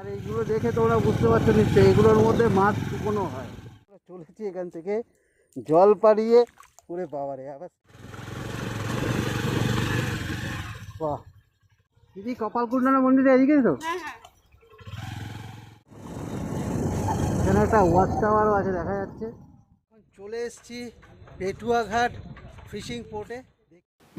আর এইগুলো দেখে তোমরা বুঝতে পারছ নিশ্চয়ই এগুলোর মধ্যে মাছ শুকনো হয়। চলেছি এখান থেকে জল পাড়িয়ে করে বাবারে আবার বাহ। দিদি কপালকুণ্ডলা মন্দিরে এদিকে তো? এখানে একটা ওয়াচ টাওয়ারও আছে দেখা যাচ্ছে। চলে এসেছি পেটুয়াঘাট ফিশিং পোর্টে।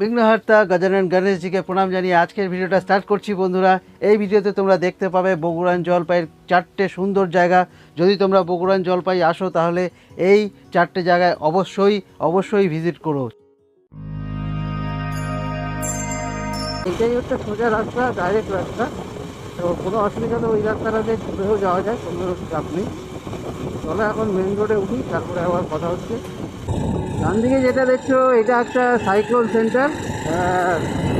বিঘ্নহর্তা গজানন গণেশজিকে প্রণাম জানিয়ে আজকের ভিডিওটা স্টার্ট করছি বন্ধুরা। এই ভিডিওতে তোমরা দেখতে পাবে বগুড়ান জলপাইয়ের চারটে সুন্দর জায়গা। যদি তোমরা বগুড়ান জলপাই আসো তাহলে এই চারটে জায়গায় অবশ্যই অবশ্যই ভিজিট করো। এটাই হচ্ছে সোজা রাস্তা ডাইরেক্ট রাস্তা। তো কোনো অসুবিধা তো ওই রাস্তাটা দিয়ে ঘুরেও যাওয়া যায়, কোনো চাপ নেই। চলো এখন মেন রোডে উঠি, তারপরে আবার কথা হচ্ছে। ডান দিকে যেটা দেখছ, এটা একটা সাইক্লোন সেন্টার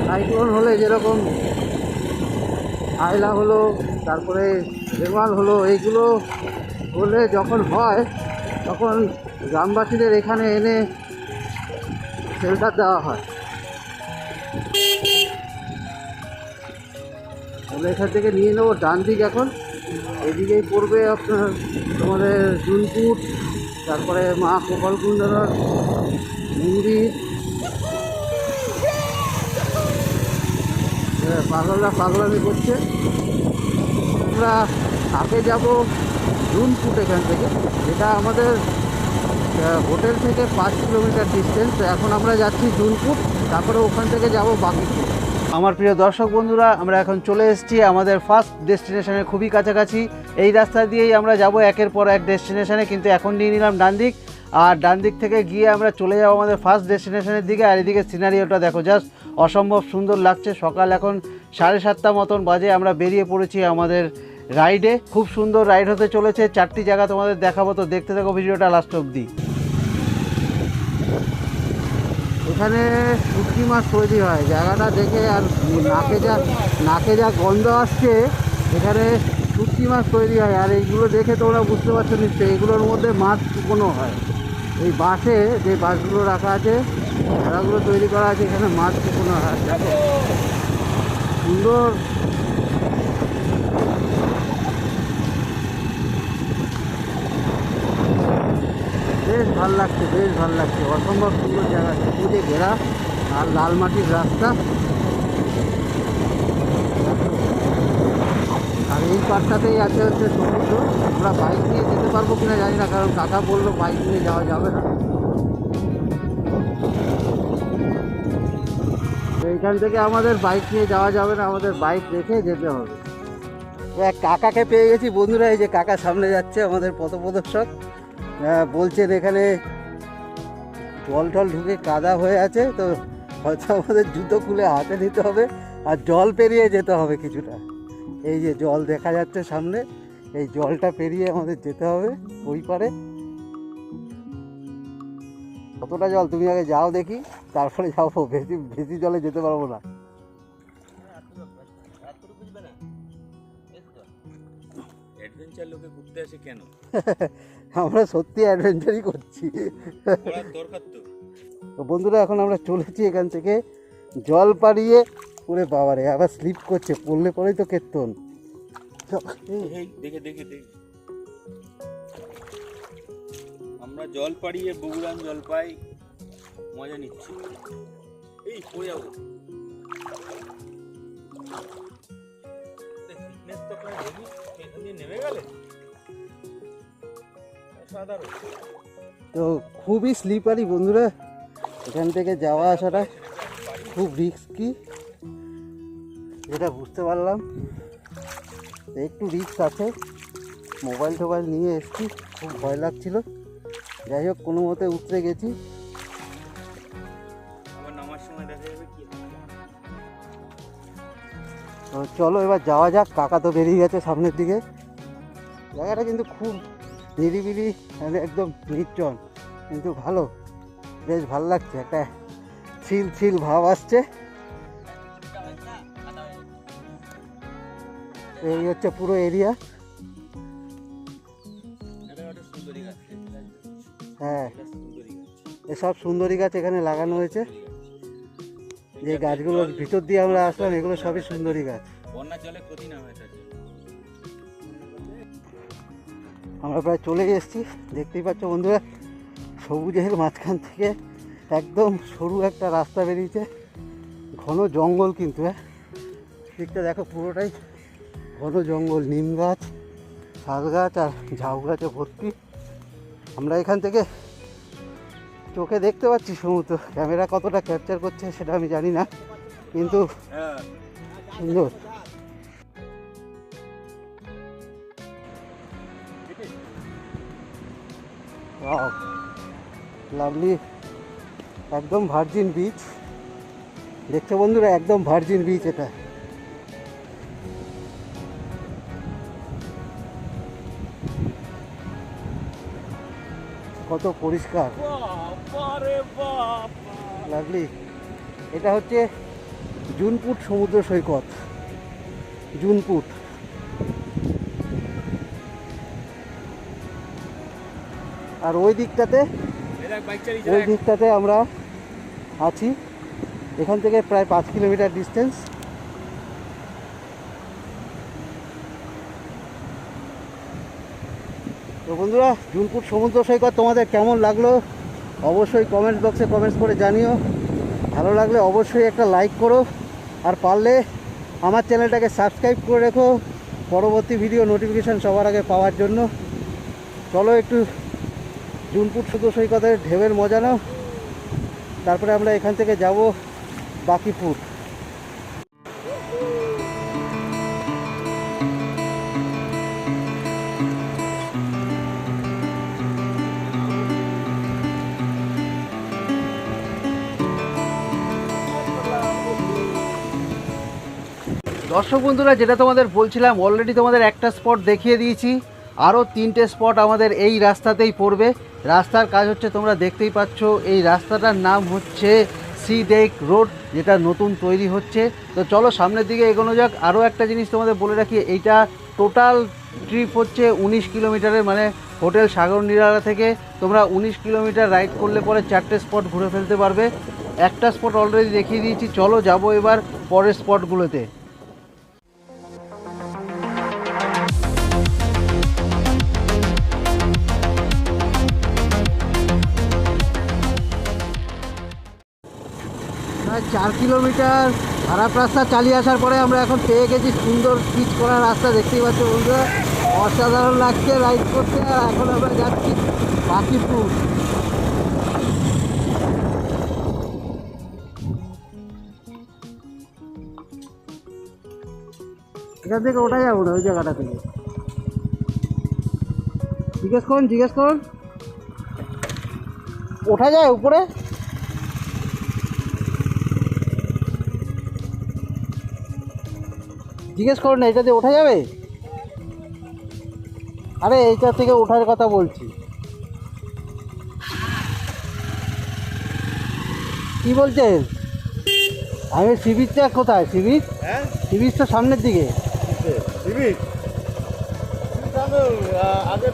সাইক্লোন হলে যেরকম আয়লা হলো, তারপরে রেমাল হলো, এইগুলো হলে যখন হয়, তখন গ্রামবাসীদের এখানে এনে শেল্টার দেওয়া হয়। এখান থেকে নিয়ে নেব, ডান দিক এখন। এদিকেই পড়বে আপনার তোমাদের জুনপুর। তারপরে মা গোপালকুণ্ডলার মন্দির। হ্যাঁ, পাগলরা পাগলামি করছে। আমরা আগে যাব জুনপুট এখান থেকে। যেটা আমাদের হোটেল থেকে পাঁচ কিলোমিটার ডিস্টেন্স এখন আমরা যাচ্ছি জুনপুট তারপরে ওখান থেকে যাব বাকি আমার প্রিয় দর্শক বন্ধুরা, আমরা এখন চলে এসেছি আমাদের ফার্স্ট ডেস্টিনেশনের খুবই কাছাকাছি। এই রাস্তা দিয়েই আমরা যাব একের পর এক ডেস্টিনেশনে কিন্তু এখন নিয়ে নিলাম ডান দিক আর ডান দিক থেকে গিয়ে আমরা চলে যাব আমাদের ফার্স্ট ডেস্টিনেশনের দিকে। আর এদিকে সিনারিওটা দেখো জাস্ট অসম্ভব সুন্দর লাগছে। সকাল এখন সাড়ে সাতটা মতন বাজে, আমরা বেরিয়ে পড়েছি আমাদের রাইডে খুব সুন্দর রাইড হতে চলেছে। চারটি জায়গা তোমাদের দেখাবো, তো দেখতে থাকো ভিডিওটা লাস্ট অবধি। এখানে শুটকি মাছ তৈরি হয়। জায়গাটা দেখে আর নাকে যা নাকে যা গন্ধ আসছে, এখানে শুটকি মাছ তৈরি হয়। আর এইগুলো দেখে তোমরা বুঝতে পারছ নিশ্চয়ই, এগুলোর মধ্যে মাছ শুকনো হয়। এই বাসে যে বাসগুলো রাখা আছে ভেড়াগুলো তৈরি করা আছে, এখানে মাছ শুকনো হয়। সুন্দর বেশ ভালো লাগছে, বেশ ভালো লাগছে। অসম্ভব সুন্দর জায়গা সবুজে ঘেরা আর লাল মাটির রাস্তা। আর এই পার্কটাতেই আছে হচ্ছে সমুদ্র। আমরা বাইক নিয়ে যেতে পারব কিনা জানি না, কারণ কাকা বলল বাইক নিয়ে যাওয়া যাবে না। এইখান থেকে আমাদের বাইক নিয়ে যাওয়া যাবে না, আমাদের বাইক রেখে যেতে হবে। কাকাকে পেয়ে গেছি। বন্ধুরা, এই যে কাকা সামনে যাচ্ছে আমাদের পথপ্রদর্শক। বলছেন এখানে জল টল ঢুকে কাদা হয়ে আছে তো হয়তো আমাদের জুতো খুলে হাতে নিতে হবে আর জল পেরিয়ে যেতে হবে কিছুটা। এই যে জল দেখা যাচ্ছে সামনে এই জলটা পেরিয়ে আমাদের যেতে হবে ওই পারে। কতটা জল? তুমি আগে যাও দেখি তারপরে যাব। বেশি বেশি জলে যেতে পারব না। অ্যাডভেঞ্চার লোকে ঘুরতে আসে কেন? আমরা সত্যি অ্যাডভেঞ্চারই করছি। তো। বন্ধুরা এখন আমরা চলেছি এখান থেকে। জল পাড়িয়ে ওরে বাবারে আবার স্লিপ করছে পড়লে পরেই তো কেতন দেখে দেখে দেখে। আমরা জল পাড়িয়ে বগুড়ান জল পাই মজা নিচ্ছি। এই পড়ে যাব। নেমে গেলে? তো খুবই স্লিপারি বন্ধুরা। এখান থেকে যাওয়া আসাটা খুব রিস্কি যেটা বুঝতে পারলাম একটু রিস্ক আছে। মোবাইল টোবাইল নিয়ে এসছি খুব ভয় লাগছিল। যাই হোক কোনো মতে উতরে গেছি। তো চলো এবার যাওয়া যাক কাকা তো বেরিয়ে গেছে সামনের দিকে। জায়গাটা কিন্তু খুব নিরিবিলি মানে একদম নির্জন, কিন্তু ভালো, বেশ ভালো লাগছে, একটা ছিল ছিল ভাব আসছে। এই হচ্ছে পুরো এরিয়া। হ্যাঁ এসব সুন্দরী গাছ এখানে লাগানো হয়েছে। যে গাছগুলোর ভিতর দিয়ে আমরা আসলাম, এগুলো সবই সুন্দরী গাছ। বন্যার জলে ক্ষতি না হয় আমরা প্রায় চলে এসেছি। দেখতেই পাচ্ছ বন্ধুরা সবুজের মাঝখান থেকে একদম সরু একটা রাস্তা বেরিয়েছে। ঘন জঙ্গল কিন্তু হ্যাঁ? দিকটা দেখো পুরোটাই ঘন জঙ্গল নিম গাছ শাল গাছ আর ঝাউ গাছে ভর্তি। আমরা এখান থেকে চোখে দেখতে পাচ্ছি সমুদ্র। ক্যামেরা কতটা ক্যাপচার করছে সেটা আমি জানি না কিন্তু হ্যাঁ। সুন্দর। লাভলি একদম ভার্জিন বিচ দেখছ বন্ধুরা একদম ভার্জিন বিচ এটা। কত পরিষ্কার। লাভলি এটা হচ্ছে জুনপুট সমুদ্র সৈকত। জুনপুট। আর ওই দিকটাতে ওই দিকটাতে আমরা আছি। এখান থেকে প্রায় পাঁচ কিলোমিটার ডিস্টেন্স তো বন্ধুরা জুনপুর সমুদ্র সৈকত তোমাদের কেমন লাগল? অবশ্যই কমেন্ট বক্সে কমেন্টস করে জানিও। ভালো লাগলে অবশ্যই একটা লাইক করো। আর পারলে আমার চ্যানেলটাকে সাবস্ক্রাইব করে রেখো। পরবর্তী ভিডিও নোটিফিকেশান সবার আগে পাওয়ার জন্য। চলো একটু জুনপুর সমুদ্র সৈকতের ঢেউয়ের মজা নাও। তারপরে আমরা এখান থেকে যাব বাকিপুর। দর্শক বন্ধুরা, যেটা তোমাদের বলছিলাম অলরেডি তোমাদের একটা স্পট দেখিয়ে দিয়েছি। আরও তিনটে স্পট আমাদের এই রাস্তাতেই পড়বে। রাস্তার কাজ হচ্ছে তোমরা দেখতেই পাচ্ছ, এই রাস্তাটার নাম হচ্ছে সি ডেক রোড, যেটা নতুন তৈরি হচ্ছে। তো চলো সামনের দিকে এগোনো যাক। আরও একটা জিনিস তোমাদের বলে রাখি, এইটা টোটাল ট্রিপ হচ্ছে উনিশ কিলোমিটারের মানে হোটেল সাগর নিরালা থেকে। তোমরা উনিশ কিলোমিটার রাইড করলে পরে চারটে স্পট ঘুরে ফেলতে পারবে। একটা স্পট অলরেডি দেখিয়ে দিয়েছি, চলো যাব এবার পরের স্পটগুলোতে। চার কিলোমিটার খারাপ রাস্তা চালিয়ে আসার পরে আমরা এখন পেয়ে গেছি সুন্দর পিচ করা রাস্তা, দেখতেই পাচ্ছি বন্ধুরা। অসাধারণ লাগছে রাইড করতে, আর এখন আমরা যাচ্ছি বাকিপুর। এখান থেকে ওঠা যাব না, ওই জায়গাটা থেকে। জিজ্ঞেস করুন জিজ্ঞেস করুন। ওঠা যায় উপরে? জিজ্ঞেস করুন না এটা দিয়ে ওঠা যাবে? আরে এইটা থেকে ওঠার কথা বলছি। কি বলছেন? আমি সি বিচটা কোথায় সি বিচ হ্যাঁ? সি বিচ তো সামনের দিকে।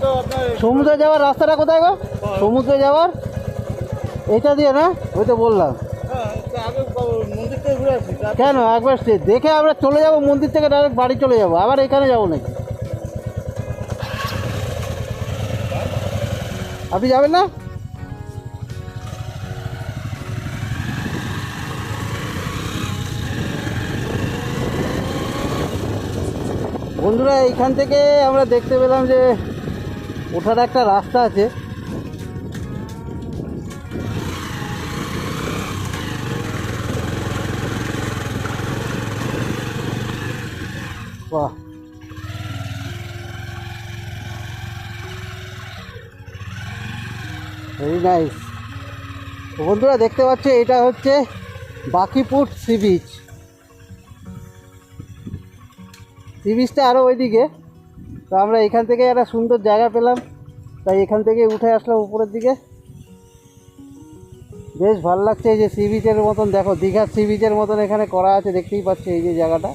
তো সমুদ্রে যাওয়ার রাস্তাটা কোথায় গো? সমুদ্রে যাওয়ার? এটা দিয়ে না? ওই তো বললাম। হ্যাঁ, আগে মন্দির থেকে ঘুরে আসি। কেন? একবার দেখে আমরা চলে যাব, মন্দির থেকে ডাইরেক্ট বাড়ি চলে যাব। আবার এখানে যাব নাকি? আপনি যাবেন না? বন্ধুরা, এইখান থেকে আমরা দেখতে পেলাম যে ওঠার একটা রাস্তা আছে। বাহ। ভেরি নাইস বন্ধুরা, দেখতে পাচ্ছ, এটা হচ্ছে বাকিপুর সি বিচ। সি বিচটা আরও ওইদিকে। তো আমরা এখান থেকে একটা সুন্দর জায়গা পেলাম। তাই এখান থেকে উঠে আসলাম উপরের দিকে। বেশ ভালো লাগছে এই যে সি বিচের মতন। দেখো, দীঘার সি বিচের মতন এখানে করা আছে, দেখতেই পাচ্ছি এই যে জায়গাটা।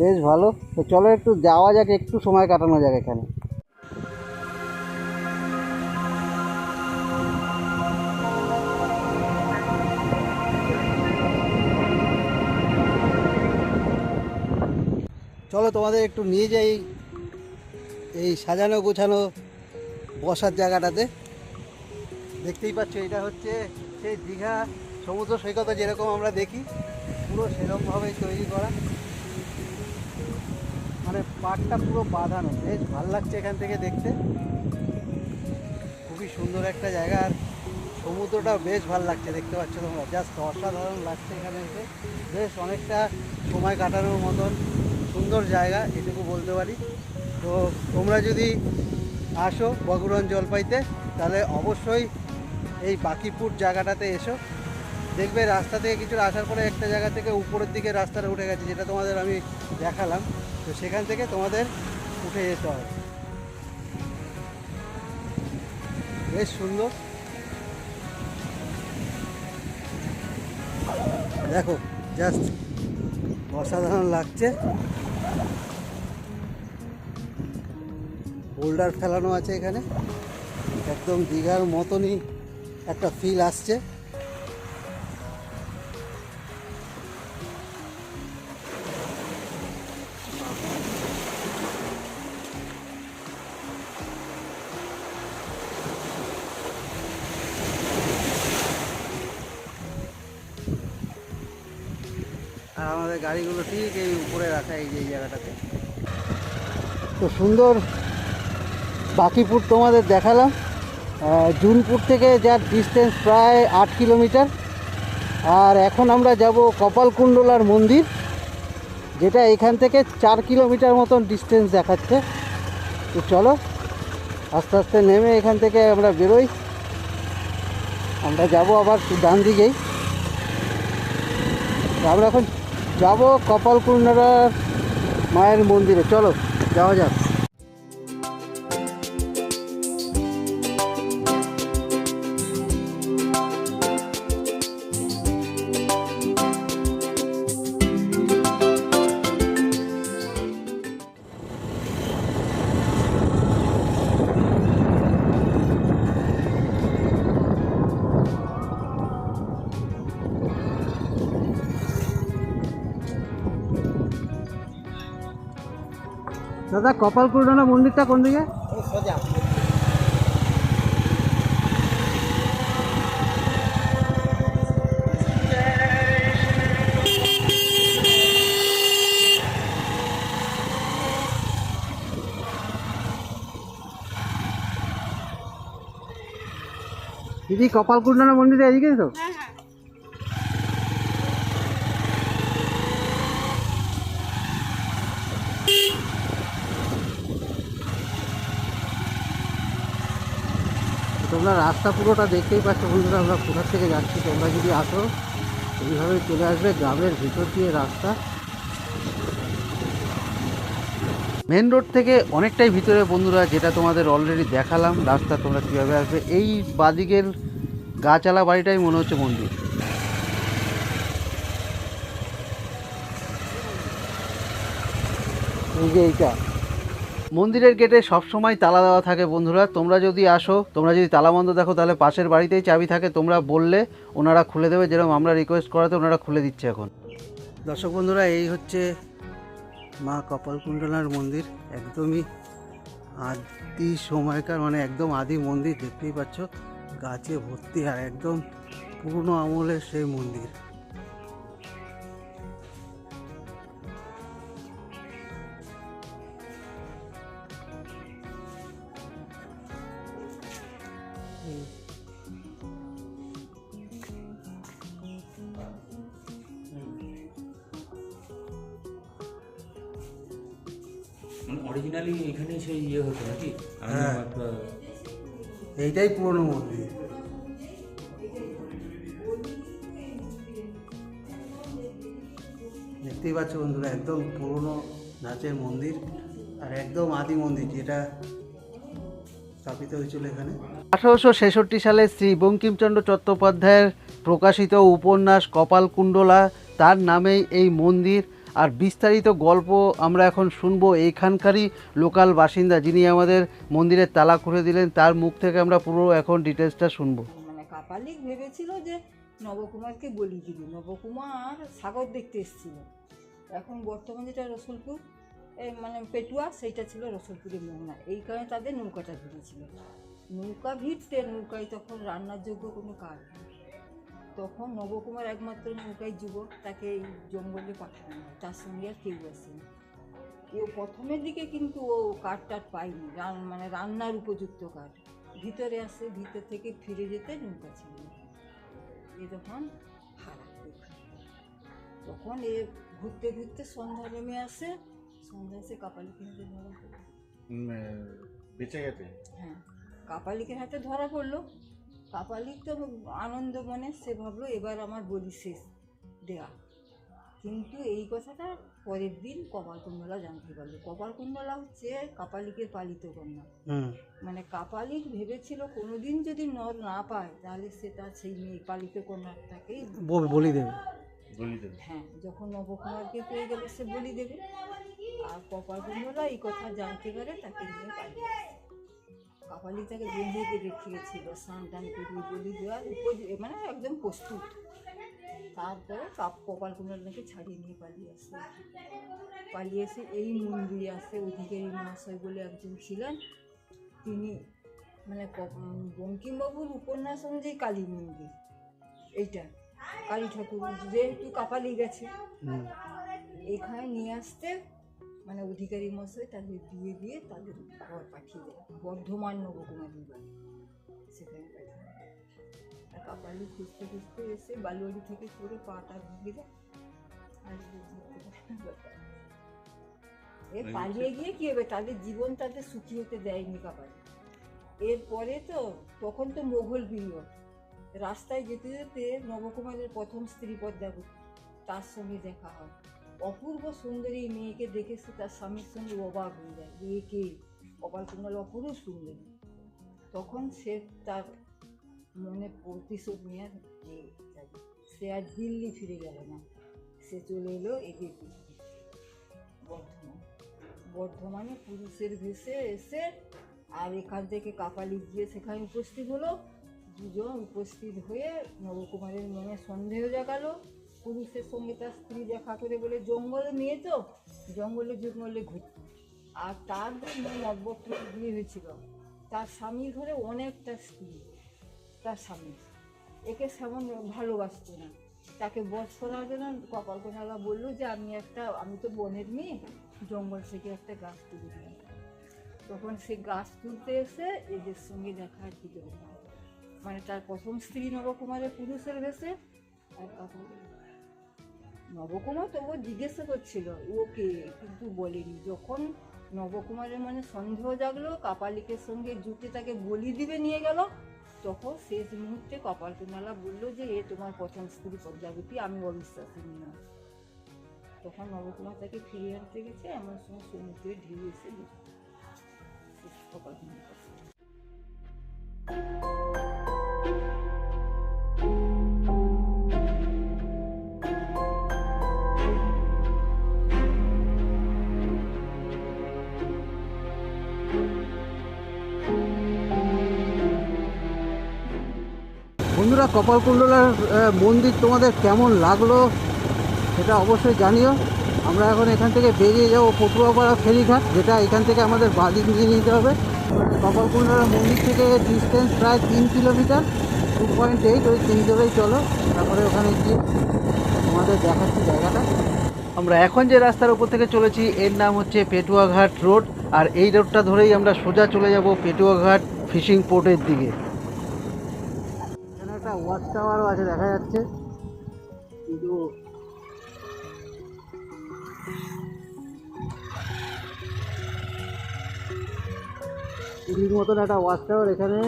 বেশ ভালো। তো চলো একটু যাওয়া যাক, একটু সময় কাটানো যাক এখানে। চলো তোমাদের একটু নিয়ে যাই এই সাজানো গোছানো বসার জায়গাটাতে। দেখতেই পাচ্ছ, এটা হচ্ছে সেই দীঘা সমুদ্র সৈকতে যেরকম আমরা দেখি, পুরো সেরকমভাবেই তৈরি করা। মানে পাড়টা পুরো বাঁধানো। বেশ ভালো লাগছে এখান থেকে দেখতে। খুবই সুন্দর একটা জায়গা আর সমুদ্রটা বেশ ভালো লাগছে, দেখতে পাচ্ছ তোমরা। জাস্ট অসাধারণ লাগছে এখানে এসে। বেশ অনেকটা সময় কাটানোর মতন সুন্দর জায়গা, এটুকু বলতে পারি। তো তোমরা যদি আসো বগুড়ন জলপাইতে, তাহলে অবশ্যই এই বাকিপুর জায়গাটাতে এসো। দেখবে রাস্তা থেকে কিছুটা আসার পরে একটা জায়গা থেকে উপরের দিকে রাস্তাটা উঠে গেছে, যেটা তোমাদের আমি দেখালাম। তো সেখান থেকে তোমাদের উঠে যেতে হবে। বেশ সুন্দর। দেখো জাস্ট অসাধারণ লাগছে। বোল্ডার ফেলানো আছে এখানে। একদম দীঘার মতনই একটা ফিল আসছে। ঠিক এই উপরে রাখা এই যে জায়গাটাতে। তো সুন্দর বাকিপুর তোমাদের দেখালাম। জুনপুর থেকে যার ডিস্টেন্স প্রায় আট কিলোমিটার। আর এখন আমরা যাব কপালকুণ্ডলার মন্দির, যেটা এখান থেকে চার কিলোমিটার মতন ডিস্টেন্স দেখাচ্ছে। তো চলো, আস্তে আস্তে নেমে এখান থেকে আমরা বেরোই। আমরা যাব আবার ডান দিকেই। আমরা এখন যাব কপালকুণ্ডার মায়ের মন্দিরে। চলো যাওয়া যাক। দাদা কপাল কপালকুণ্ডলা মন্দিরটা কোন দিকে? দিদি কপাল কপালকুণ্ডলা মন্দিরে এদিকে তো তোমরা রাস্তা পুরোটা দেখতেই পাচ্ছ বন্ধুরা, আমরা কোথা থেকে যাচ্ছি, তোমরা যদি আসো এইভাবে চলে আসবে গ্রামের ভিতর দিয়ে রাস্তা। মেন রোড থেকে অনেকটাই ভিতরে বন্ধুরা, যেটা তোমাদের অলরেডি দেখালাম, রাস্তা তোমরা কীভাবে আসবে। এই বাদিকের গাছালা বাড়িটাই মনে হচ্ছে মন্দির। এই যে এইটা। মন্দিরের গেটে সবসময় তালা দেওয়া থাকে, বন্ধুরা। তোমরা যদি আসো, তোমরা যদি তালা বন্ধ দেখো, তাহলে পাশের বাড়িতেই চাবি থাকে। তোমরা বললে ওনারা খুলে দেবে, যেরকম আমরা রিকোয়েস্ট করাতে ওনারা খুলে দিচ্ছে এখন। দর্শক বন্ধুরা, এই হচ্ছে মা কপালকুণ্ডলার মন্দির। একদমই আদি সময়কার মানে একদম আদি মন্দির, দেখতেই পাচ্ছ। গাছে ভর্তি আর একদম পুরনো আমলের সেই মন্দির। সেই ইয়ে হতো নাকি? হ্যাঁ। এইটাই পুরনো মন্দির। দেখতেই পাচ্ছ বন্ধুরা একদম পুরনো ধাঁচের মন্দির আর একদম আদি মন্দির যেটা স্থাপিত হয়েছিল এখানে। আঠারোশো ছেষট্টি সালে শ্রী বঙ্কিমচন্দ্র চট্টোপাধ্যায়ের প্রকাশিত উপন্যাস কপালকুণ্ডলা তার নামেই এই মন্দির। আর বিস্তারিত গল্প আমরা এখন শুনব এইখানকারই লোকাল বাসিন্দা, যিনি আমাদের মন্দিরের তালা খুলে দিলেন, তার মুখ থেকে আমরা পুরো এখন ডিটেলসটা শুনব। মানে কাপালিক ভেবেছিল যে নবকুমারকে বলি দিল নবকুমার সাগর দেখতে এসেছিল। এখন বর্তমানে যেটা রসুলপুর মানে পেটুয়া, সেইটা ছিল রসুলপুরের মোহনা। এই কারণে তাদের নৌকাটা ভিড়েছিল নৌকা ভিড়তে, নৌকায় তখন রান্নার যোগ্য কোনো কাজ নেই। তখন নবকুমার একমাত্র নৌকায় যুবক তাকে এই জঙ্গলে পাঠানো হয়। তার সঙ্গে আর কেউ আসেনি। ও প্রথমের দিকে কিন্তু ও কাঠ টাট পায়নি রান- মানে রান্নার উপযুক্ত কাঠ। ভিতরে আসে ভিতর থেকে ফিরে যেতে নৌকা ছিল। এ তখন হারা তখন এ ঘুরতে ঘুরতে সন্ধ্যা নেমে আসে। সন্ধ্যা এসে কাপালি কিনতে ধরা পড়ল। বেঁচে গেছে? হ্যাঁ কাপালিকের হাতে ধরা পড়ল। কাপালিক তো আনন্দ মনে সে ভাবলো এবার আমার বলি শেষ দেয়া। কিন্তু এই কথাটা পরের দিন কপালকুণ্ডলা জানতে পারল। কপালকুণ্ডলা হচ্ছে কাপালিকের পালিত কন্যা। হুম। মানে কাপালিক ভেবেছিল কোনোদিন যদি নর না পায় তাহলে সে তার সেই মেয়ে পালিত কন্যাটাকেই বলি দেবে। বলি দেবে। হ্যাঁ যখন নবকুমারকে পেয়ে গেলে সে বলি দেবে। আর কপালকুণ্ডলা এই কথা জানতে পারে তাকে নিয়ে পালিয়ে আসে। কাপালি তাকে বেঁধে রেখে গেছিল স্নান টান করিয়ে বলি দেওয়ার উপর- মানে একদম প্রস্তুত। তারপরে কাপ কপালকুণ্ডলাকে ছাড়িয়ে নিয়ে পালিয়ে আসে। পালিয়ে এসে এই মন্দিরে আসে অধিকারী মহাশয় বলে একজন ছিলেন। তিনি মানে বঙ্কিমবাবুর উপন্যাস অনুযায়ী কালী মন্দির। এইটা কালী ঠাকুর যেহেতু কাপালি গেছে। এখানে নিয়ে আসতে মানে অধিকারী মশাই তাদের দিয়ে দিয়ে তাদের ঘর পাঠিয়ে দেয় বর্ধমান নবকুমারী বাড়ি। সেখানে পাঠিয়ে দেয় আর কাপালি খুঁজতে খুঁজতে এসে বালুয়ারি থেকে করে পাটা ভেঙে যায় আর এ পালিয়ে গিয়ে কি হবে? তাদের জীবন তাদের সুখী হতে দেয়নি কাপালি এরপরে তো তখন তো মোঘল পিরিয়ড রাস্তায় যেতে যেতে নবকুমারের প্রথম স্ত্রী পদ্মাবতী তার সঙ্গে দেখা হয়। অপূর্ব সুন্দরী মেয়েকে দেখে সে তার স্বামীর সঙ্গে অবাক হয়ে যায়। যে কে? কপাল অপূর্ব সুন্দরী। তখন সে তার মনে প্রতিশোধ নিয়ে যাবে। সে আর দিল্লি ফিরে গেল না। সে চলে এলো এদের দিকে বর্ধমান। বর্ধমানে পুরুষের ভেসে এসে আর এখান থেকে কাপালি গিয়ে সেখানে উপস্থিত হলো। দুজন উপস্থিত হয়ে নবকুমারের মনে সন্দেহ জাগালো। পুরুষের সঙ্গে তার স্ত্রী দেখা করে বলে, জঙ্গলে মেয়ে তো? জঙ্গলে জঙ্গলে ঘুরত আর তার মতবত্র বিয়ে হয়েছিল, তার স্বামীর ঘরে অনেকটা স্ত্রী, তার স্বামী। একে সেমন ভালোবাসতো না। তাকে বধ করার জন্য কপাল কোনালা বলল যে, আমি একটা, আমি তো বনের মেয়ে, জঙ্গল থেকে একটা গাছ তুলে দিলাম। তখন সে গাছ তুলতে এসে এদের সঙ্গে দেখা করে মানে তার প্রথম স্ত্রী নবকুমারের পুরুষের ভেসে আর কাপড় নবকুমার তবু জিজ্ঞাসা করছিল ওকে কিন্তু বলেনি। যখন নবকুমারের মনে সন্দেহ জাগলো, কাপালিকের সঙ্গে জুটে তাকে বলি দিবে নিয়ে গেল, তখন শেষ মুহূর্তে কপাল কুনালা বলল যে, এ তোমার প্রথম স্ত্রী পদ্মাবতী আমি অবিশ্বাসী না তখন নবকুমার তাকে ফিরিয়ে আনতে গেছে, এমন সময় সমুদ্রে ঢেউ এসে দিল বন্ধুরা কপালকুণ্ডলার মন্দির তোমাদের কেমন লাগল সেটা অবশ্যই জানিও। আমরা এখন এখান থেকে বেরিয়ে যাব পটুয়াপাড়া ফেরিঘাট, যেটা এখান থেকে আমাদের বাদিক নিয়ে নিতে হবে। কপালকুণ্ডলা মন্দির থেকে ডিস্টেন্স প্রায় তিন কিলোমিটার টু পয়েন্ট এইট ওই তিন ধরেই চলো, তারপরে ওখানে গিয়ে তোমাদের দেখাচ্ছি জায়গাটা। আমরা এখন যে রাস্তার উপর থেকে চলেছি, এর নাম হচ্ছে পেটুয়াঘাট রোড, আর এই রোডটা ধরেই আমরা সোজা চলে যাব পেটুয়াঘাট ফিশিং পোর্টের দিকে। ওয়াচ টাওয়ারও আছে, দেখা যাচ্ছে। কিন্তু মতন একটা ওয়াচ টাওয়ার এখানে।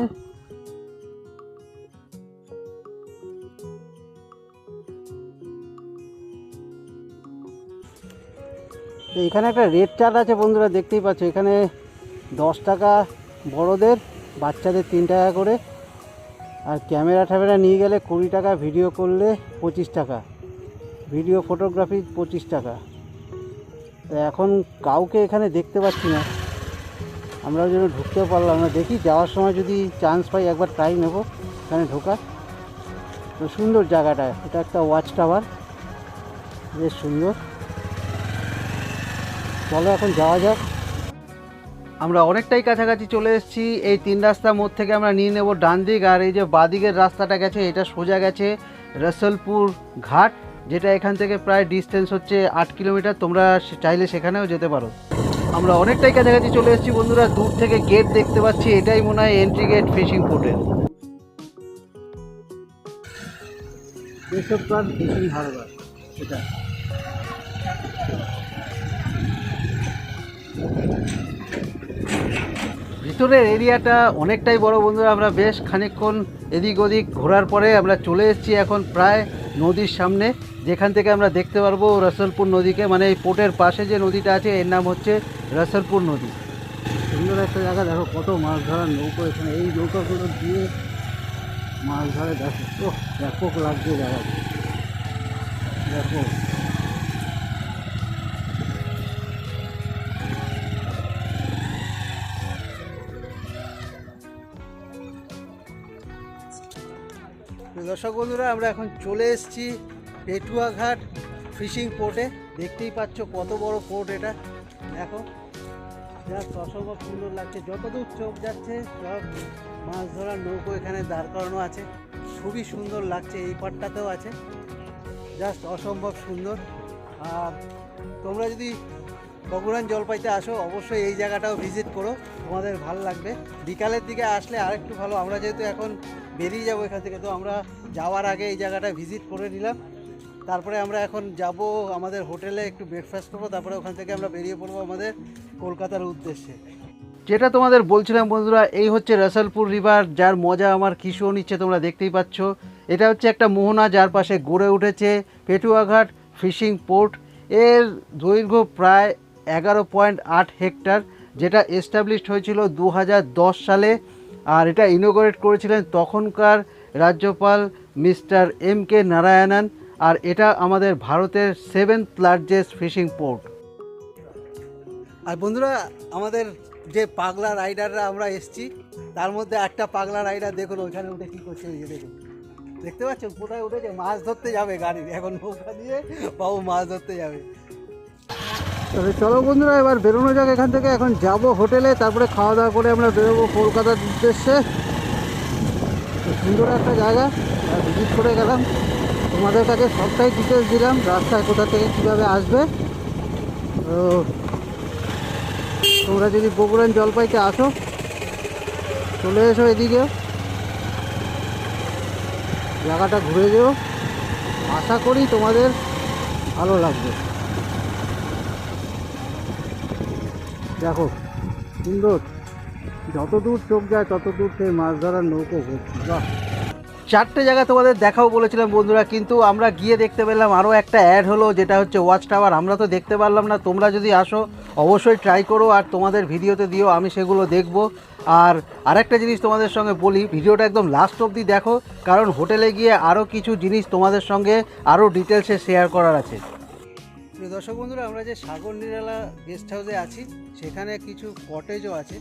এখানে একটা রেড চার্ট আছে বন্ধুরা, দেখতেই পাচ্ছ। এখানে দশ টাকা বড়দের, বাচ্চাদের তিন টাকা করে। আর ক্যামেরা ট্যামেরা নিয়ে গেলে কুড়ি টাকা ভিডিও করলে পঁচিশ টাকা। ভিডিও ফটোগ্রাফি পঁচিশ টাকা। তো এখন কাউকে এখানে দেখতে পাচ্ছি না। আমরা যেন ঢুকতেও পারলাম না। দেখি যাওয়ার সময় যদি চান্স পাই একবার ট্রাই নেব। এখানে ঢোকার তো সুন্দর জায়গাটা। এটা একটা ওয়াচ টাওয়ার বেশ সুন্দর। চলো এখন যাওয়া যাক। আমরা অনেকটাই কাছাকাছি চলে এসেছি। এই তিন রাস্তার মোড় থেকে আমরা নিয়ে নেব ডান দিক আর এই যে বাদিকের রাস্তাটা গেছে, এটা সোজা গেছে রসলপুর ঘাট, যেটা এখান থেকে প্রায় ডিস্টেন্স হচ্ছে আট কিলোমিটার। তোমরা চাইলে সেখানেও যেতে পারো। আমরা অনেকটাই কাছাকাছি চলে এসেছি বন্ধুরা, দূর থেকে গেট দেখতে পাচ্ছি, এটাই মনে হয় এন্ট্রি গেট ফিশিং পোর্টের কেশবগঞ্জ ফিশিং হারবার, এটা। ভিতরের এরিয়াটা অনেকটাই বড় বন্ধুরা, আমরা বেশ খানিকক্ষণ এদিক ওদিক ঘোরার পরে আমরা চলে এসেছি এখন প্রায় নদীর সামনে, যেখান থেকে আমরা দেখতে পারব রসলপুর নদীকে মানে এই পোর্টের পাশে যে নদীটা আছে, এর নাম হচ্ছে রসলপুর নদী। সুন্দর একটা জায়গা, দেখো কত মাছ ধরার নৌকো এখানে, এই নৌকাগুলো দিয়ে মাছ ধরে দেখো ব্যাপক লাগছে জায়গা দেখো দর্শক বন্ধুরা, আমরা এখন চলে এসেছি পেটুয়াঘাট ফিশিং পোর্টে। দেখতেই পাচ্ছ কত বড় পোর্ট এটা। দেখো, যা অসম্ভব সুন্দর লাগছে। যতদূর চোখ যাচ্ছে, সব মাছ ধরার নৌকো এখানে দাঁড় করানো আছে। খুবই সুন্দর লাগছে, এই পাটটাতেও আছে। জাস্ট অসম্ভব সুন্দর। আর তোমরা যদি বগুড়ান জলপাইতে আসো, অবশ্যই এই জায়গাটাও ভিজিট করো। তোমাদের ভালো লাগবে। বিকালের দিকে আসলে আরেকটু ভালো। আমরা যেহেতু এখন বেরিয়ে যাব এখান থেকে। তো আমরা যাওয়ার আগে এই জায়গাটা ভিজিট করে নিলাম। তারপরে আমরা এখন যাব আমাদের হোটেলে একটু ব্রেকফাস্ট করব। তারপরে ওখান থেকে আমরা বেরিয়ে পড়ব আমাদের কলকাতার উদ্দেশ্যে। যেটা তোমাদের বলছিলাম বন্ধুরা, এই হচ্ছে রসলপুর রিভার যার মজা আমার কিশোর নিচ্ছে তোমরা দেখতেই পাচ্ছ। এটা হচ্ছে একটা মোহনা, যার পাশে গড়ে উঠেছে পেটুয়াঘাট ফিশিং পোর্ট এর দৈর্ঘ্য প্রায় এগারো পয়েন্ট আট হেক্টর, যেটা এস্টাবলিশড হয়েছিল দু হাজার দশ সালে। আর এটা ইনোগ্রেট করেছিলেন তখনকার রাজ্যপাল মিস্টার এম কে নারায়ণন, আর এটা আমাদের ভারতের সেভেন্থ লার্জেস্ট ফিশিং পোর্ট আর বন্ধুরা, আমাদের যে পাগলা রাইডাররা আমরা এসছি, তার মধ্যে একটা পাগলা রাইডার দেখুন, ওইখানে উঠে কী করছে ওই দেখুন। দেখতে পাচ্ছেন? কোথায় উঠেছে? মাছ ধরতে যাবে গাড়ি। এখন নৌকা দিয়ে বাবু মাছ ধরতে যাবে। তবে চলো বন্ধুরা, এবার বেরোনো যাক এখান থেকে। এখন যাব হোটেলে, তারপরে খাওয়া দাওয়া করে আমরা বেরোবো কলকাতার উদ্দেশ্যে। সুন্দর একটা জায়গা। ভিজিট করে গেলাম। তোমাদের কাছে সবটাই ডিটেলস দিলাম রাস্তায় কোথা থেকে কীভাবে আসবে। তো তোমরা যদি বগুড়ান জলপাইতে আসো, চলে এসো এদিকে। জায়গাটা ঘুরে যেও। আশা করি তোমাদের ভালো লাগবে। দেখো, সুন্দর। যত দূর চোখ যায়, তত দূর সেই মাছ ধরার নৌকো ভর্তি বাহ। চারটে জায়গা তোমাদের দেখাও বলেছিলাম বন্ধুরা, কিন্তু আমরা গিয়ে দেখতে পেলাম আরও একটা অ্যাড হলো, যেটা হচ্ছে ওয়াচ টাওয়ার আমরা তো দেখতে পারলাম না, তোমরা যদি আসো, অবশ্যই ট্রাই করো আর তোমাদের ভিডিওতে দিও, আমি সেগুলো দেখব। আর আরেকটা জিনিস তোমাদের সঙ্গে বলি, ভিডিওটা একদম লাস্ট অবধি দেখো, কারণ হোটেলে গিয়ে আরও কিছু জিনিস তোমাদের সঙ্গে আরও ডিটেলসে শেয়ার করার আছে। প্রিয় দর্শক বন্ধুরা, আমরা যে সাগর নিরালা গেস্ট হাউসে আছি, সেখানে কিছু কটেজও আছে,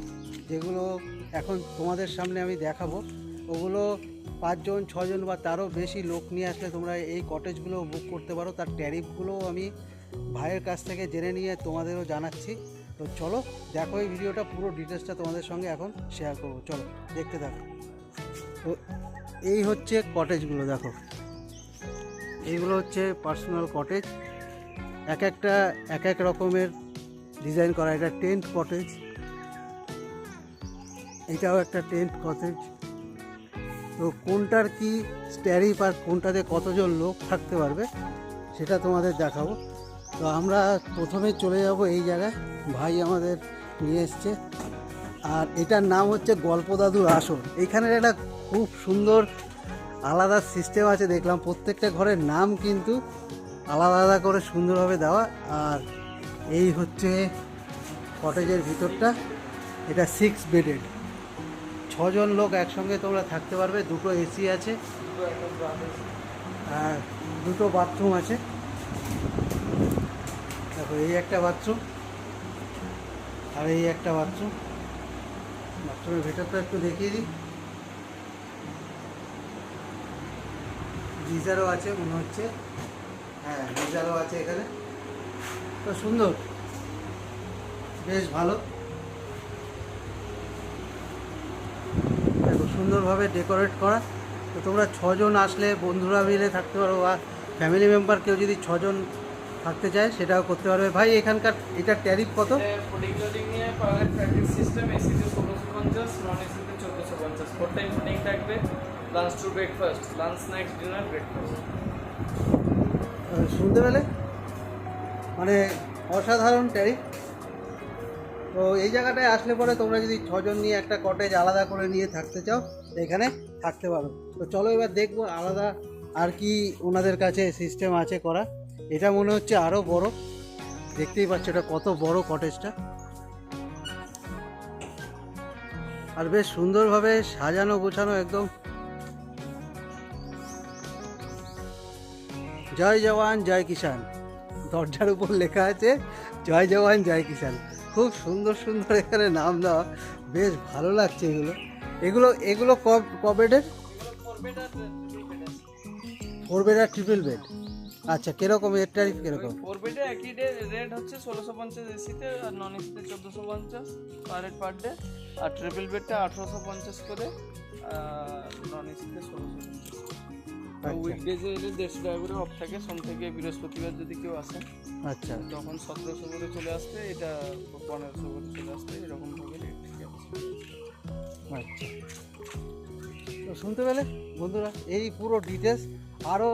যেগুলো এখন তোমাদের সামনে আমি দেখাবো। ওগুলো পাঁচজন, ছজন বা তারও বেশি লোক নিয়ে আসলে তোমরা এই কটেজগুলো বুক করতে পারো। তার ট্যারিফগুলোও আমি ভাইয়ের কাছ থেকে জেনে নিয়ে তোমাদেরও জানাচ্ছি। তো চলো, দেখো এই ভিডিওটা, পুরো ডিটেলসটা তোমাদের সঙ্গে এখন শেয়ার করব। চলো, দেখতে থাকো। তো এই হচ্ছে কটেজগুলো দেখো। এইগুলো হচ্ছে পার্সোনাল কটেজ এক একটা, এক এক রকমের ডিজাইন করা। এটা টেন্ট কটেজ এটাও একটা টেন্ট কটেজ তো কোনটার কি স্ট্যারিফ আর কোনটাতে কতজন লোক থাকতে পারবে, সেটা তোমাদের দেখাবো। তো আমরা প্রথমে চলে যাব এই জায়গায়। ভাই আমাদের নিয়ে এসছে। আর এটার নাম হচ্ছে গল্প দাদুর আসন। এইখানের একটা খুব সুন্দর আলাদা সিস্টেম আছে, দেখলাম প্রত্যেকটা ঘরের নাম কিন্তু আলাদা আলাদা করে সুন্দরভাবে দেওয়া। আর এই হচ্ছে কটেজের ভিতরটা। এটা সিক্স বেডেড ছজন লোক একসঙ্গে তোমরা থাকতে পারবে। দুটো এসি আছে। আর দুটো বাথরুম আছে। দেখো, এই একটা বাথরুম আর এই একটা বাথরুম বাথরুমের ভেতরটা একটু দেখিয়ে দিই। গিজারও আছে, মনে হচ্ছে। হ্যাঁ গিজারও আছে এখানে। তো সুন্দর। বেশ ভালো। দেখো, সুন্দরভাবে ডেকোরেট করা। তো তোমরা ছজন আসলে বন্ধুরা মিলে থাকতে পারো বা ফ্যামিলি মেম্বার কেউ যদি ছজন থাকতে চায়, সেটাও করতে পারবে। ভাই, এখানকার এটার ট্যারিফ কত? থাকবে lunch to breakfast lunch snacks dinner breakfast শুনতে পেলে মানে অসাধারণ ট্যারিফ। তো এই জায়গাটায় আসলে পরে তোমরা যদি ছজন নিয়ে একটা কটেজ আলাদা করে নিয়ে থাকতে চাও, এখানে থাকতে পারো। তো চলো এবার দেখব আলাদা আর কি ওনাদের কাছে সিস্টেম আছে করা। এটা মনে হচ্ছে আরও বড়। দেখতেই পাচ্ছ এটা কত বড় কটেজটা আর বেশ সুন্দরভাবে সাজানো গোছানো একদম জয় জওয়ান, জয় কিষান দরজার উপর লেখা আছে, জয় জওয়ান, জয় কিষান খুব সুন্দর সুন্দর এখানে নাম দেওয়া। বেশ ভালো লাগছে এগুলো। এগুলো এগুলো ক ক বেডের ফোর বেড আর ট্রিপল বেড আচ্ছা কীরকম এর ট্যারিফ কীরকম? ফোর বেডে একই ডে রেট হচ্ছে ষোলোশো পঞ্চাশ এসিতে আর নন এসিতে চোদ্দোশো পঞ্চাশ পার হেড পার ডে আর ট্রিপল বেডটা আঠেরোশো পঞ্চাশ করে নন এসিতে ষোলোশো পঞ্চাশ। উইকডেজে এলে দেড়শো টাকা করে অফ থাকে সোম থেকে বৃহস্পতিবার যদি কেউ আসে আচ্ছা। তখন সতেরোশো করে চলে আসবে এটা পনেরোশো করে চলে আসবে এরকম ভাবে রেট আচ্ছা। তো শুনতে পেলে? বন্ধুরা এই পুরো ডিটেলস আরও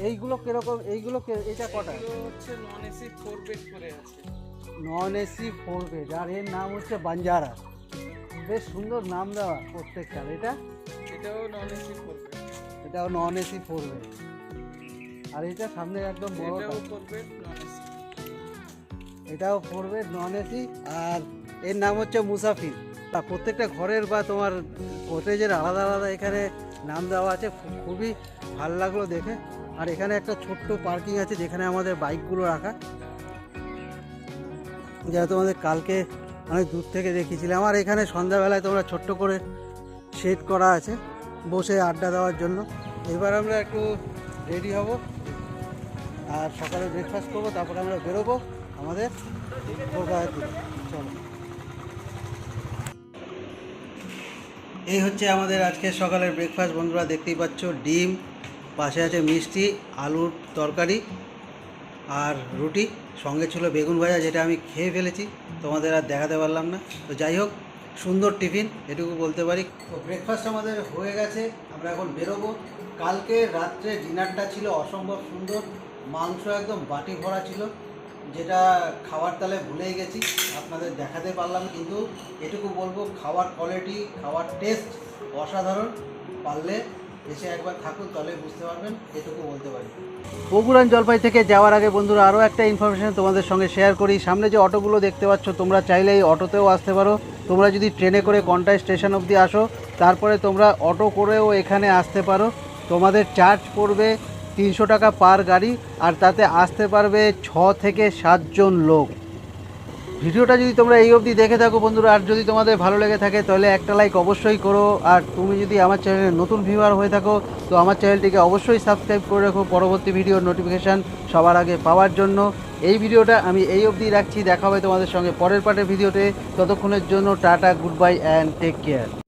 এইগুলো কীরকম এইগুলো এটা কটা? হচ্ছে নন এসি ফোর বেড করে আছে। নন এসি ফোর বেড আর এর নাম হচ্ছে বাঞ্জারা। বেশ সুন্দর নাম দেওয়া প্রত্যেকটার এটা? এটাও নন এসি ফোর বেড এটাও নন এসি বেড আর এটা সামনে একদম বড় এটাও বেড নন এসি আর এর নাম হচ্ছে মুসাফির। তা প্রত্যেকটা ঘরের বা তোমার কটেজের আলাদা আলাদা এখানে নাম দেওয়া আছে খুবই ভালো লাগল দেখে। আর এখানে একটা ছোট্ট পার্কিং আছে যেখানে আমাদের বাইকগুলো রাখা। যা তোমাদের কালকে অনেক দূর থেকে দেখিয়েছিলাম। আর এখানে সন্ধ্যাবেলায় তোমরা ছোট্ট করে সেট করা আছে বসে আড্ডা দেওয়ার জন্য। এবার আমরা একটু রেডি হব। আর সকালে ব্রেকফাস্ট করব, তারপরে আমরা বেরোবো আমাদের চলো। এই হচ্ছে আমাদের আজকে সকালের ব্রেকফাস্ট বন্ধুরা দেখতেই পাচ্ছ, ডিম, পাশে আছে মিষ্টি, আলুর তরকারি আর রুটি। সঙ্গে ছিল বেগুন ভাজা, যেটা আমি খেয়ে ফেলেছি। তোমাদের আর দেখাতে পারলাম না। তো যাই হোক, সুন্দর টিফিন, এটুকু বলতে পারি। তো ব্রেকফাস্ট আমাদের হয়ে গেছে, আমরা এখন বেরোবো। কালকে রাত্রে ডিনারটা ছিল অসম্ভব সুন্দর, মাংস একদম বাটি ভরা ছিল, যেটা খাবার তালে ভুলেই গেছি, আপনাদের দেখাতে পারলাম, কিন্তু এটুকু বলব, খাওয়ার কোয়ালিটি খাওয়ার টেস্ট অসাধারণ, পারলে এসে একবার থাকুন, তাহলে বুঝতে পারবেন, এটুকু বলতে পারি। বগুড়ান জলপাই থেকে যাওয়ার আগে বন্ধুরা, আরও একটা ইনফরমেশান তোমাদের সঙ্গে শেয়ার করি। সামনে যে অটোগুলো দেখতে পাচ্ছ, তোমরা চাইলে এই অটোতেও আসতে পারো। তোমরা যদি ট্রেনে করে কন্টাই স্টেশন অবধি আসো, তারপরে তোমরা অটো করেও এখানে আসতে পারো। তোমাদের চার্জ পড়বে তিনশো টাকা পার গাড়ি আর তাতে আসতে পারবে ছ থেকে সাতজন লোক। ভিডিওটা যদি তোমরা এই অবধি দেখে থাকো বন্ধুরা, আর যদি তোমাদের ভালো লেগে থাকে তাহলে একটা লাইক অবশ্যই করো। আর তুমি যদি আমার চ্যানেলে নতুন ভিউয়ার হয়ে থাকো, তো আমার চ্যানেলটিকে অবশ্যই সাবস্ক্রাইব করে রাখো। পরবর্তী ভিডিওর নোটিফিকেশান সবার আগে পাওয়ার জন্য। এই ভিডিওটা আমি এই অবধি রাখছি। দেখা হবে তোমাদের সঙ্গে পরের পার্টের ভিডিওতে ততক্ষণের জন্য tata goodbye and take care